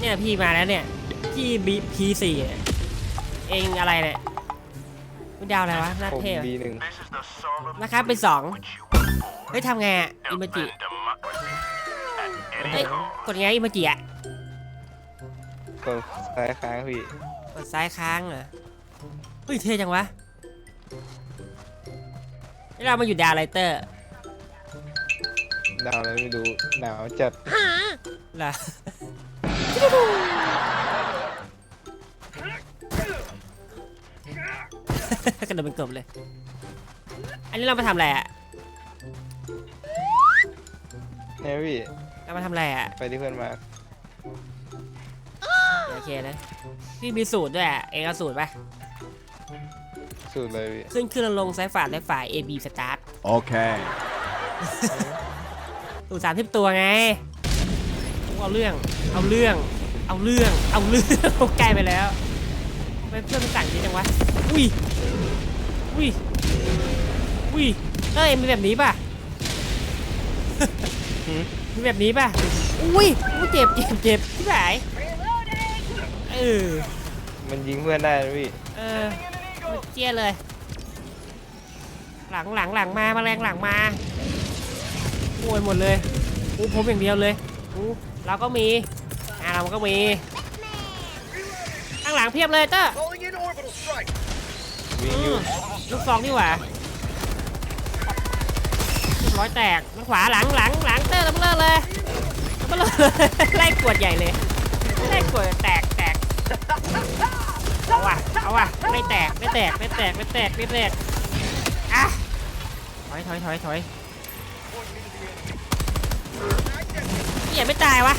เนี่ยพี่มาแล้วเนี่ยพี่บีพีสี่เนี่ยเองอะไรเนี่ยคุณดาวอะไรวะหน้าผมเท่บีหนึ่ง This is the solemn นะครับเป็นสอง which you were born. เฮ้ยทำไงอะอิมาจิ Outland democracy. And เฮ้ย Inigo. กดไงอิมาจิอะกดซ้ายค้างพี่กดซ้ายค้างเหรอเฮ้ยเท่จังวะนี่เรามาอยู่ดาวไลเตอร์ดาวอะไรไม่รู้หนาวจัดเหรอ กระโดดเป็นกบเลย อันนี้เรามาทำอะไรอะเนี่ยพี่เรามาทำอะไรอะไปที่เพื่อนมาโอเคนะพี่มีสูตรด้วยอะเองเอาสูตรปะสุดเลยพี่ขึ้นขึ้นลงลงซ้ายฝ่าซ้ายฝ่า A B start Okay. สูตรสามสิบตัวไง เอาเรื่อง เอาเรื่อง เอาเรื่อง เอาเรื่องใกล้ไปแล้วทำไม่เพื่อนมันสั่งดีจังวะ อุ้ย อุ้ย อุ้ยเอ้ยมีแบบนี้ป่ะมีแบบนี้ป่ะ อุ้ยอุ้ยเจ็บเจ็บเจ็บที่ไหนเออ มันยิงเพื่อนได้นะพี่ เออเจี๊ยเลย หลังหลังหลังมาแมาแรงหลังมาโวยหมดเลยกูผมอย่างเดียวเลย กูเราก็มีอ่าเราก็มีข้างหลังเพียบเลยเต้อ Calling in orbital strike. วิ่งอือยู่มลูกซองนี่หว่าเรียบร้อยแตกทางขวาหลังหลังหลังเต้อระเบิดเลยระเบิดเลย ไล่กวดใหญ่เลยไล่กวดแตกแตกเอาว่ะเอาว่ะไม่แตกไม่แตกไม่แตกไม่แตกไม่แตกอะถอยถอยถอยถอยนี่ อย่าไม่ตายวะ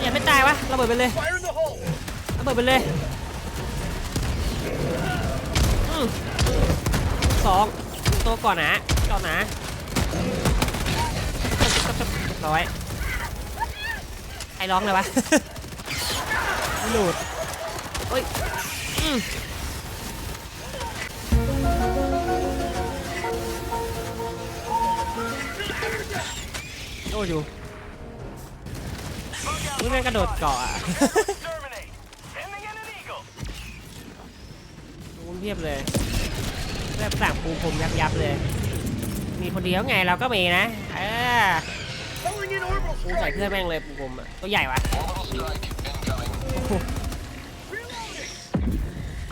อย่าไม่ตายวะระเบิดไปเลยระเบิดไปเลยสองตัวก่อนนะก่อนนะร้อยใครร้องเลยวะหลุดเฮ้ย โอ้อยู่มึงแม่งกระโดดเกาะอะ Exterminate. Sending in an eagle. ปูนเพียบเลยแบบสั่งปูผมยับยับๆเลย มีคนเดียวไงเราก็มีนะ เออ Calling in orbital ปูใส่ strike. เพื่อนแม่งเลยปูผมอะตัวใหญ่วะ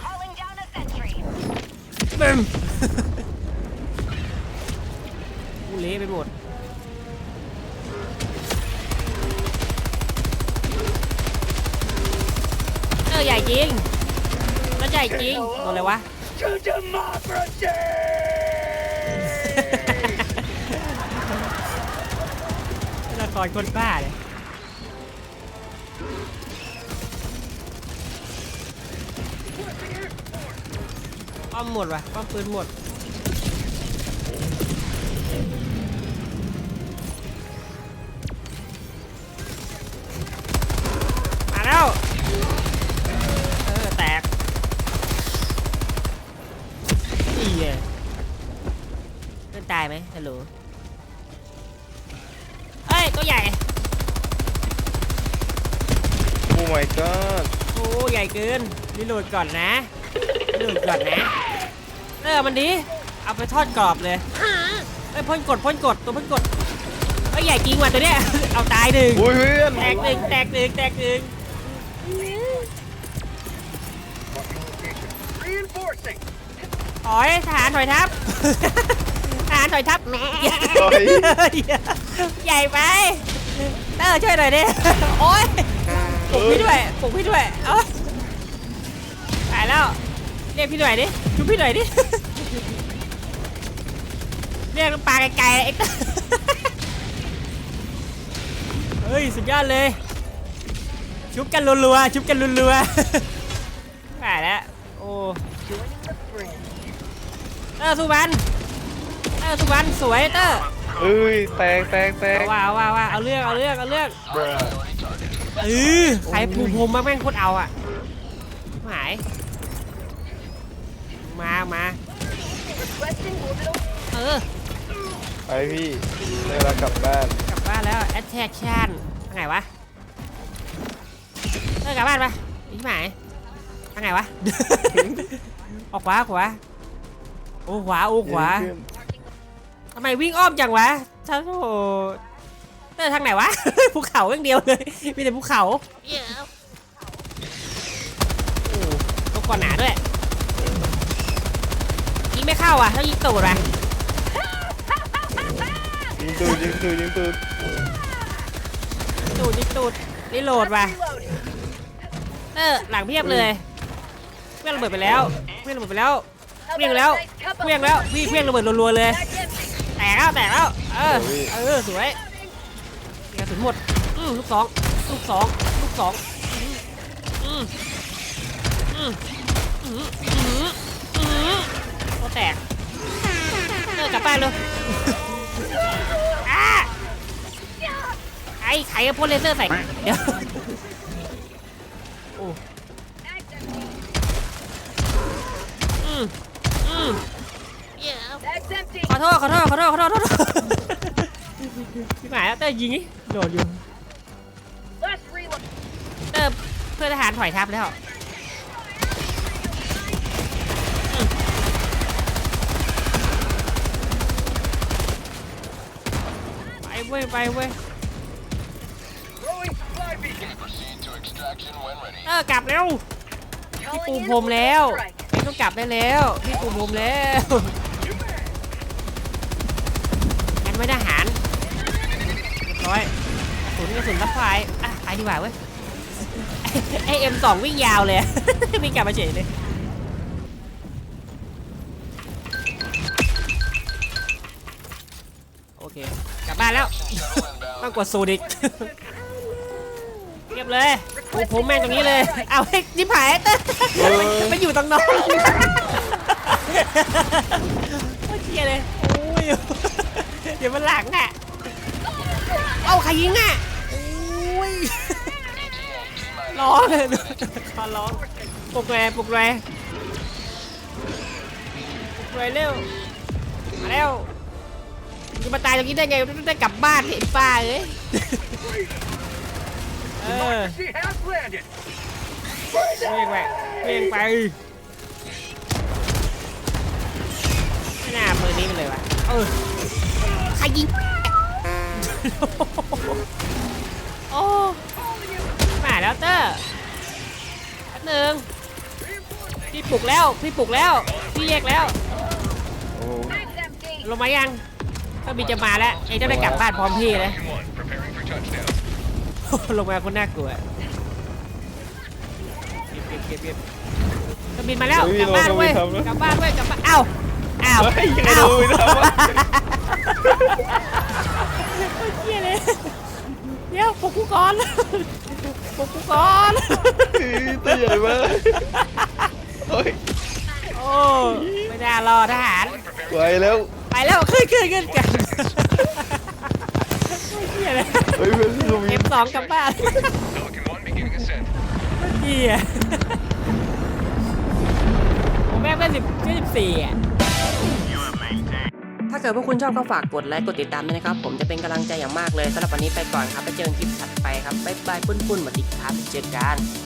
Calling down a sentry. บึ้มปูเละไปหมด อร์ใหญ่จริงแล้วใหญ่จริงตัวอะไรวะ To democracy. ละครคนบ้าเลยป้อมหมดว่ะป้อมปืนหมด เพื่อนตายไหมฮัลโหลเอ้ยตัวใหญ่ โอ้ my god โอ้ใหญ่เกินรีโหลดก่อนนะรีโหลดก่อนนะเออมันดีเอาไปทอดกรอบเลยเอ้ยพ่นกดพ่นกดตัวพ่นกดเอ้ยใหญ่จริงว่ะตัวเนี้ย เอาตายหนึ่งโอ้ยเพื่อนแตกหนึ่งแตกหนึ่งแตกหนึ่ง Reinforcing. ถอยทหารถอยทัพ ทหารถอยทัพแหมโอ้ย ใหญ่ไปเออช่วยหน่อยดิโอ๊ยปลุกพี่ด้วยปลุกพี่ด้วยเอ้ยตายแล้วเรียกพี่หน่อยดิชุบพี่หน่อยดิเรียกปลาไกลๆไอ้เฮ้ยสุดยอดเลย ชุบกันรัวๆชุบกันรัวๆตายแล้วโอ้เตอร์สุวรรณเต อร์สุวรรณสวยเตอร์เอ้ยแตกแตกแตกว้าวว้าวว้าวเอาเรื่องเอาเรื่องเอาเรื่องเออใครปูพรมมาแม่งโคตรเอาอะหายมามา Requesting orbital เออไปพี่ได้เวลากลับบ้านกลับบ้านแล้ว attraction ทางไหนวะเตอร์กลับบ้านไปอีกหมายทางไหนวะ ออกขวาขวาโอ้ขวาโอ้ขวา ทำไมวิ่งอ้อมจังวะฉันโอ้โหเตอร์ทางไหนวะ ภูเขาอย่างเดียวเลย มีแต่ภูเขาโอ้ตัวก่อนหนาด้วย ยิงไม่เข้าอะถ้ายิงตูดอะยิงตูดยิงตูดยิงตูดตูดยิงตูดรีโหลดว่ะเออหลังเพียบเลยเพี้ยงระเบิดไปแล้วเพี้ยงระเบิดไปแล้วเพี้ยงแล้วเพี้ยงแล้วพี่เพี้ยงระเบิดรัวๆเลยแต กแล้วแตกแล้วเออเออสวยเกระสุนหมดอืมลูกสองลูกสองลูกสองอืมอืมอืมอืมอืมโอ้แตกเออกลับบ้านเลยอะไอ้ไข่กับพ่นเลเซอร์ใส่เดี๋ยวโอ้อืมอืม That's empty. ขอโทษขอโทษขอโทษขอโทษขอโทษพี่หมายแล้วเตอร์ยิงนี่โดดอยู่ Last reload. เตอร์เพื่อนทหารถอยทับแล้วไปเว้ยไปเว้ย Throwing supply beacon. เตอร์กลับเร็ว พี่ปู Calling พรม in แล้ว strike. พี่ต้องกลับได้แล้ว พี่ปูพรมแล้วันไม่ทหารเรียบร้อยกระสุนกระสุนรับไฟอะไปดีกว่าเว้ยไอเอ็มสองวิ่งยาวเลย วิ่งกลับมาเฉยเลยโอเค กลับบ้านแล้วต้องกดสูดอีกเรียบเลยโอ้ผมแม่งตรงนี้เลย เอาให้ยิบหายเต้มันมันอยู่ตรงน้องโอ้ยเชียเลย โอ้ย เดี๋ยวมันหลังอะ เอาใครยิงอะโอ้ยร้องเลยขอร้องปลุกแรปลุกแรปลุกแรเร็ว มาเร็วมึงจะมาตายตรงนี้ได้ไงต้องได้กลับบ้านไอ้ป้าเอ้ยเออ She has landed. เวียงไปเวียงไปไม่น่ามือนี้มันเลยวะเออ ใครยิงโอ้มาแล้วเตอร์แป๊บหนึงพี่ปลุกแล้วพี่ปลุกแล้วพี่เรียกแล้วลงมายังถ้าบินจะมาแล้วเองต้องได้กลับบ้านพร้อมพี่เลยลงมาคนน่ากลัวเก็บเก็บเก็บเก็บบินมาแล้วกลับบ้านเว้ยกลับบ้านเว้ยกลับบ้านเอ้า อ้าวเฮ้ยยังไงอ้าวดูไม่ทำวะเฮียเลยเดี๋ยวปลุกกูก่อนปลุกกูก่อนตัวใหญ่มากเฮ้ยโอ้ไม่น่ารอทหาร ไหวแล้วไปแล้วขึ้นขึ้นขึ้นกันเฮียเลยเฮ้ยเพื่อนลูกเอมีฟสองกลับบ้าน Pelican 1 beginning ascent. เฮียผมแม่งเป็นสิบสิบสี่อะถ้า เกิดพวกคุณชอบก็ฝากกดไลค์กดติดตามด้วยนะครับ ผมจะเป็นกำลังใจอย่างมากเลยสำหรับวันนี้ไปก่อนครับไปเจอกันคลิปถัดไปครับบ๊ายบายปุ้นๆสวัสดีครับเจอกัน